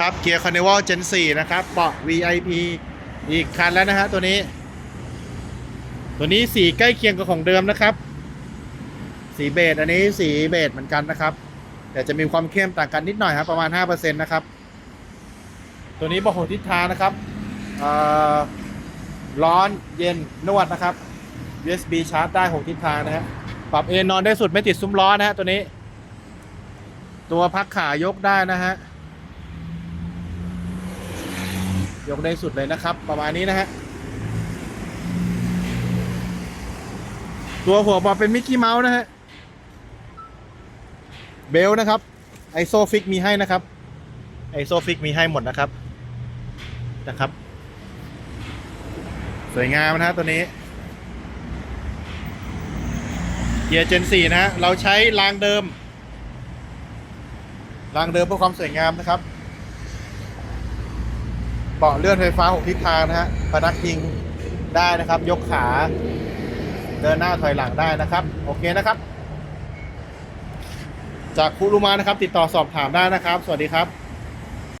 ครับเกียร์คอนเนว a ลเจน4นะครับเบาะ VIP อีกคันแล้วนะฮะตัวนี้ ตัวนี้สีใกล้เคียงกับของเดิมนะครับ สีเบจอันนี้สีเบจเหมือนกันนะครับ แต่จะมีความเข้มต่างกันนิดหน่อยครับประมาณ 5%นะครับ ตัวนี้บาะหกทิศทางนะครับอ่อร้อนเย็นนวดนะครับ USB ชาร์จได้ 6 ทิศทางนะฮะปรับเอนนอนได้สุดไม่ติดซุ้มล้อนะฮะตัวนี้ ตัวพักขายกได้นะฮะ ยกได้สุดเลยนะครับ ประมาณนี้นะฮะตัวหัวบอเป็นมิกกี้เมาส์นะฮะเบลนะครับไอโซฟิกมีให้นะครับไอโซฟิกมีให้หมดนะครับนะครับ สวยงามนะฮะตัวนี้เกียร์เจน4นะฮะเราใช้รางเดิม รางเดิมเพื่อความสวยงามนะครับ เบาะเลื่อนไฟฟ้าหกทิศทางนะฮะพนักพิงได้นะครับ ยกขา เดินหน้าถอยหลังได้นะครับ โอเคนะครับ จากคุรุมานะครับ ติดต่อสอบถามได้นะครับ สวัสดีครับ